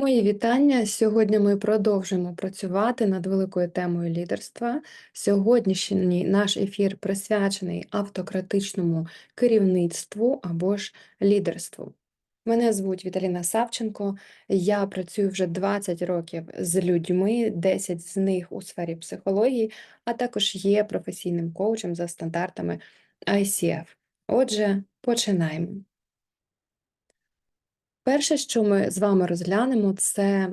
Мої вітання. Сьогодні ми продовжимо працювати над великою темою лідерства. Сьогоднішній наш ефір присвячений автократичному керівництву або ж лідерству. Мене звуть Віталіна Савченко. Я працюю вже 20 років з людьми, 10 з них у сфері психології, а також є професійним коучем за стандартами ICF. Отже, починаємо. Перше, що ми з вами розглянемо, це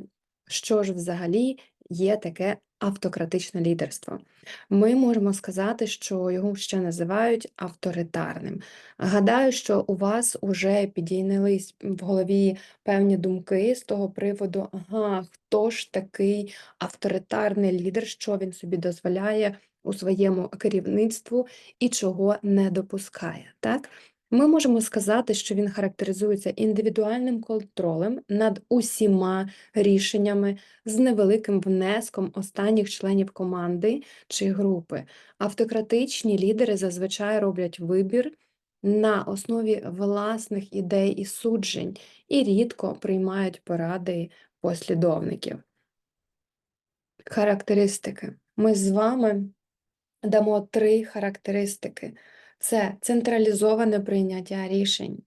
що ж взагалі є таке автократичне лідерство. Ми можемо сказати, що його ще називають авторитарним. Гадаю, що у вас вже підійнялись в голові певні думки з того приводу, ага, хто ж такий авторитарний лідер, що він собі дозволяє у своєму керівництву і чого не допускає. Так? Ми можемо сказати, що він характеризується індивідуальним контролем над усіма рішеннями з невеликим внеском останніх членів команди чи групи. Автократичні лідери зазвичай роблять вибір на основі власних ідей і суджень і рідко приймають поради послідовників. Характеристики. Ми з вами дамо три характеристики. Це централізоване прийняття рішень,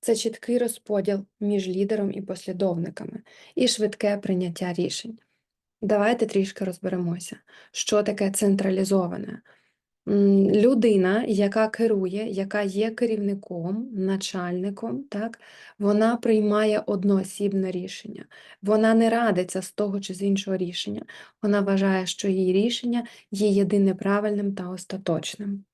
це чіткий розподіл між лідером і послідовниками, і швидке прийняття рішень. Давайте трішки розберемося, що таке централізоване. Людина, яка керує, яка є керівником, начальником, так, вона приймає одноосібне рішення. Вона не радиться з того чи з іншого рішення. Вона вважає, що її рішення є єдине правильним та остаточним.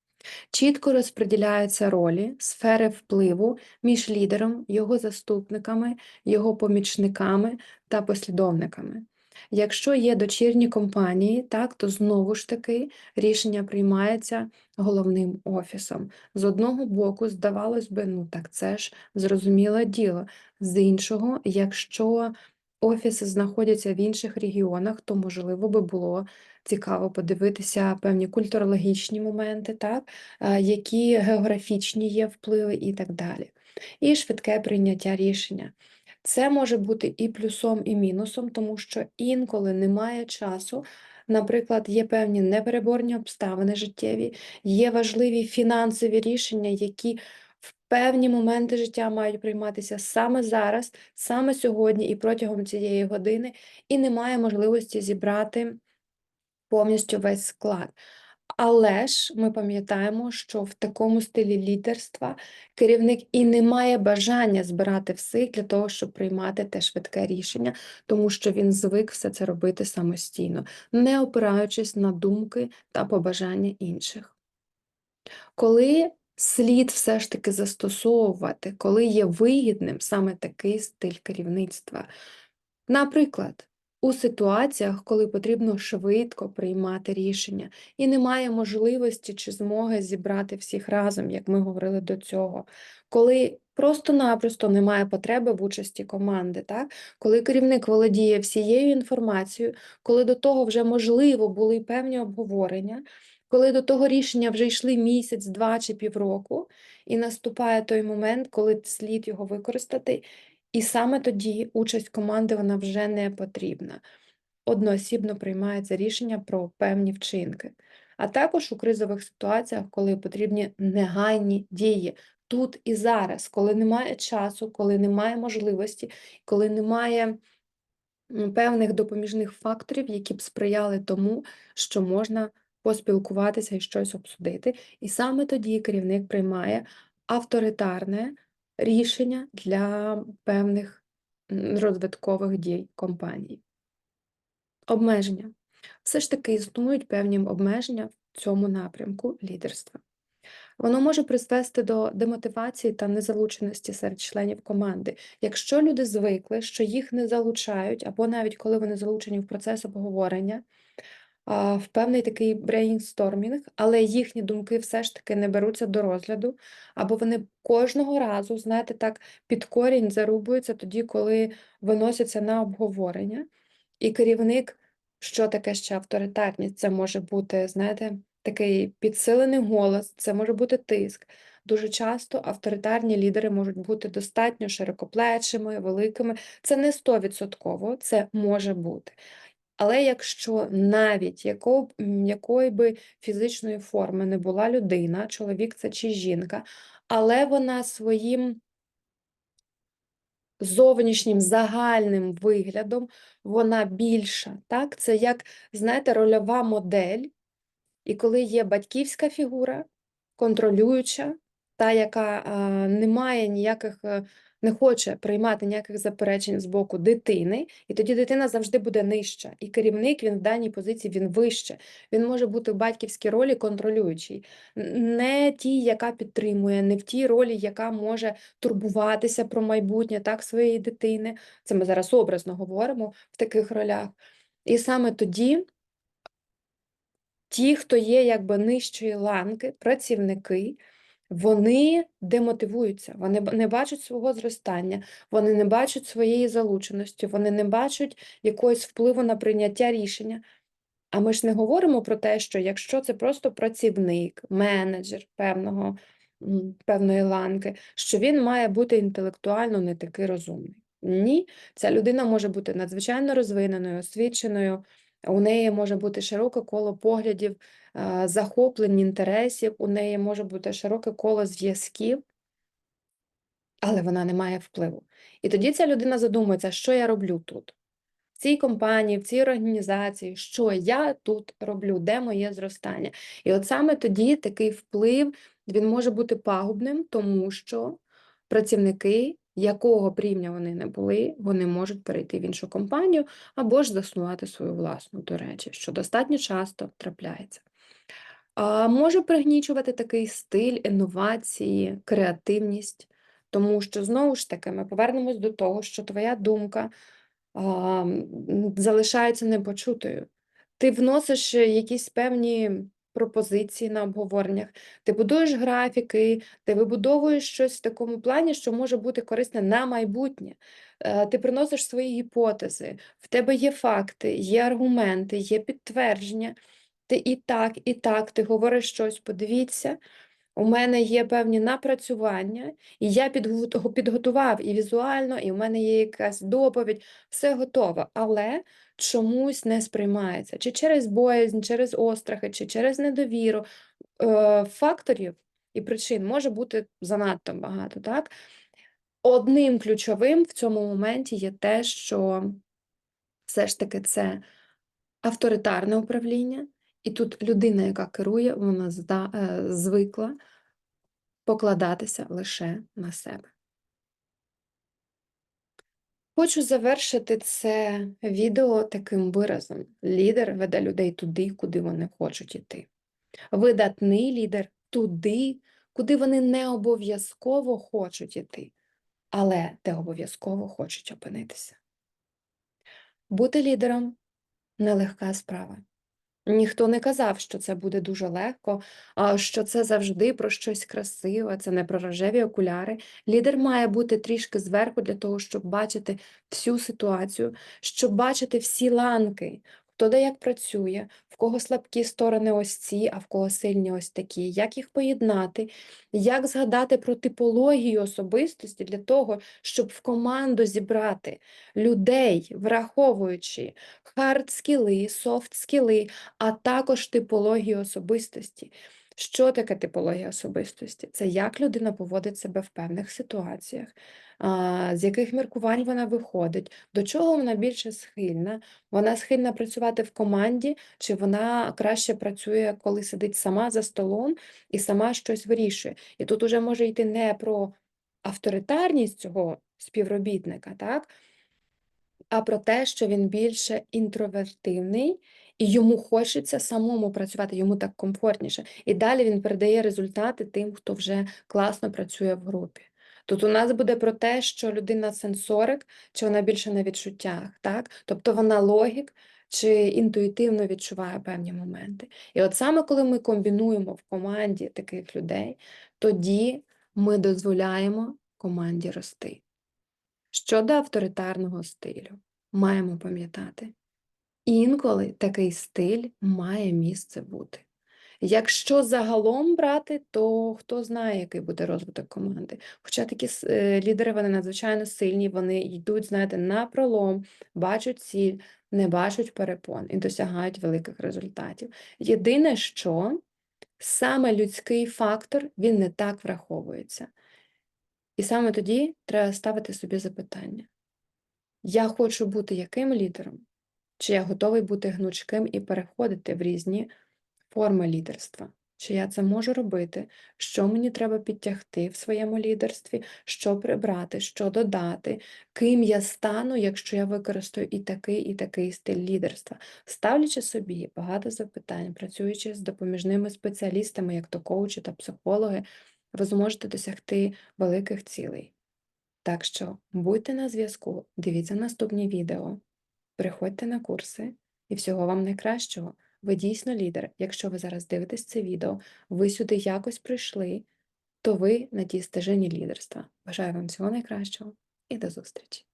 Чітко розподіляються ролі, сфери впливу між лідером, його заступниками, його помічниками та послідовниками. Якщо є дочірні компанії, так, то знову ж таки рішення приймається головним офісом. З одного боку, здавалось би, ну так це ж зрозуміле діло. З іншого, якщо офіси знаходяться в інших регіонах, то можливо би було цікаво подивитися певні культурологічні моменти, так, які географічні є впливи і так далі. І швидке прийняття рішення. Це може бути і плюсом, і мінусом, тому що інколи немає часу. Наприклад, є певні непереборні обставини життєві, є важливі фінансові рішення, які в певні моменти життя мають прийматися саме зараз, саме сьогодні і протягом цієї години, і немає можливості зібрати повністю весь склад. Але ж ми пам'ятаємо, що в такому стилі лідерства керівник і не має бажання збирати всіх для того, щоб приймати те швидке рішення, тому що він звик все це робити самостійно, не опираючись на думки та побажання інших. Коли слід все ж таки застосовувати, коли є вигідним саме такий стиль керівництва, наприклад, у ситуаціях, коли потрібно швидко приймати рішення, і немає можливості чи змоги зібрати всіх разом, як ми говорили до цього, коли просто-напросто немає потреби в участі команди, так? коли керівник володіє всією інформацією, коли до того вже можливо були певні обговорення, коли до того рішення вже йшли місяць, два чи півроку, і наступає той момент, коли слід його використати, і саме тоді участь команди вона вже не потрібна. Одноосібно приймається рішення про певні вчинки. А також у кризових ситуаціях, коли потрібні негайні дії тут і зараз, коли немає часу, коли немає можливості, коли немає певних допоміжних факторів, які б сприяли тому, що можна поспілкуватися і щось обсудити. І саме тоді керівник приймає авторитарне рішення для певних розвиткових дій компанії. Обмеження. Все ж таки існують певні обмеження в цьому напрямку лідерства. Воно може призвести до демотивації та незалученості серед членів команди. Якщо люди звикли, що їх не залучають, або навіть коли вони залучені в процес обговорення, в певний такий брейнстормінг, але їхні думки все ж таки не беруться до розгляду, або вони кожного разу, знаєте, так під корінь зарубуються тоді, коли виносяться на обговорення. І керівник, що таке ще авторитарність? Це може бути, знаєте, такий підсилений голос, це може бути тиск. дуже часто авторитарні лідери можуть бути достатньо широкоплечими, великими. Це не стовідсотково, це може бути. Але якщо навіть яко, б- м, якої би фізичної форми не була людина, чоловік це чи жінка, але вона своїм зовнішнім загальним виглядом вона більша. Так? Це як, знаєте, рольова модель. І коли є батьківська фігура, контролююча, та, яка а, не має ніяких, е, не хоче приймати ніяких заперечень з боку дитини, і тоді дитина завжди буде нижча. І керівник він в даній позиції він вище. Він може бути в батьківській ролі контролюючий, не тій, яка підтримує, не в тій ролі, яка може турбуватися про майбутнє так, своєї дитини. Це ми зараз образно говоримо в таких ролях. І саме тоді ті, хто є якби нижчої ланки, працівники, вони демотивуються, вони не бачать свого зростання, вони не бачать своєї залученості, вони не бачать якогось впливу на прийняття рішення. А ми ж не говоримо про те, що якщо це просто працівник, менеджер певного, певної ланки, що він має бути інтелектуально не такий розумний. Ні, ця людина може бути надзвичайно розвиненою, освіченою, у неї може бути широке коло поглядів, е, захоплень, інтересів, у неї може бути широке коло зв'язків, але вона не має впливу. І тоді ця людина задумується, що я роблю тут в цій компанії, в цій організації, що я тут роблю, де моє зростання. І от саме тоді такий вплив він може бути пагубним, тому що працівники, якого б рівня вони не були, вони можуть перейти в іншу компанію або ж заснувати свою власну, до речі, що достатньо часто трапляється. Може пригнічувати такий стиль, інновації, креативність, тому що знову ж таки ми повернемось до того, що твоя думка а, залишається непочутою. Ти вносиш якісь певні пропозиції на обговореннях, ти будуєш графіки, ти вибудовуєш щось в такому плані, що може бути корисне на майбутнє. Е, Ти приносиш свої гіпотези, в тебе є факти, є аргументи, є підтвердження. Ти і так, і так, ти говориш щось, подивіться, у мене є певні напрацювання, і я підготував і візуально, і в мене є якась доповідь, все готово, але чомусь не сприймається. Чи через боязнь, через острахи, чи через недовіру. Е, Факторів і причин може бути занадто багато, так? Одним ключовим в цьому моменті є те, що все ж таки це авторитарне управління, і тут людина, яка керує, вона е, звикла покладатися лише на себе. Хочу завершити це відео таким виразом. Лідер веде людей туди, куди вони хочуть іти. Видатний лідер туди, куди вони не обов'язково хочуть іти, але де обов'язково хочуть опинитися. Бути лідером нелегка справа. Ніхто не казав, що це буде дуже легко, що це завжди про щось красиве, це не про рожеві окуляри. Лідер має бути трішки зверху для того, щоб бачити всю ситуацію, щоб бачити всі ланки, хто де як працює, в кого слабкі сторони ось ці, а в кого сильні ось такі, як їх поєднати, як згадати про типологію особистості для того, щоб в команду зібрати людей, враховуючи хард-скіли, софт-скіли, а також типологію особистості. Що таке типологія особистості? Це як людина поводить себе в певних ситуаціях, з яких міркувань вона виходить, до чого вона більше схильна. Вона схильна працювати в команді, чи вона краще працює, коли сидить сама за столом і сама щось вирішує. І тут уже може йти не про авторитарність цього співробітника, так? а про те, що він більше інтровертивний, і йому хочеться самому працювати, йому так комфортніше. І далі він передає результати тим, хто вже класно працює в групі. Тут у нас буде про те, що людина сенсорик, чи вона більше на відчуттях, так? Тобто вона логік, чи інтуїтивно відчуває певні моменти. І от саме коли ми комбінуємо в команді таких людей, тоді ми дозволяємо команді рости. Щодо авторитарного стилю, маємо пам'ятати, інколи такий стиль має місце бути. Якщо загалом брати, то хто знає, який буде розвиток команди. Хоча такі е, лідери вони надзвичайно сильні, вони йдуть, знаєте, на пролом, бачать ціль, не бачать перепон і досягають великих результатів. Єдине, що саме людський фактор він не так враховується. І саме тоді треба ставити собі запитання: я хочу бути яким лідером? Чи я готовий бути гнучким і переходити в різні форми лідерства? Чи я це можу робити? Що мені треба підтягти в своєму лідерстві, що прибрати, що додати, ким я стану, якщо я використаю і такий, і такий стиль лідерства, ставлячи собі багато запитань, працюючи з допоміжними спеціалістами, як то коучі та психологи, ви зможете досягти великих цілей. Так що будьте на зв'язку, дивіться наступні відео, приходьте на курси і всього вам найкращого. Ви дійсно лідер. Якщо ви зараз дивитесь це відео, ви сюди якось прийшли, то ви на тій стежині лідерства. Бажаю вам всього найкращого і до зустрічі!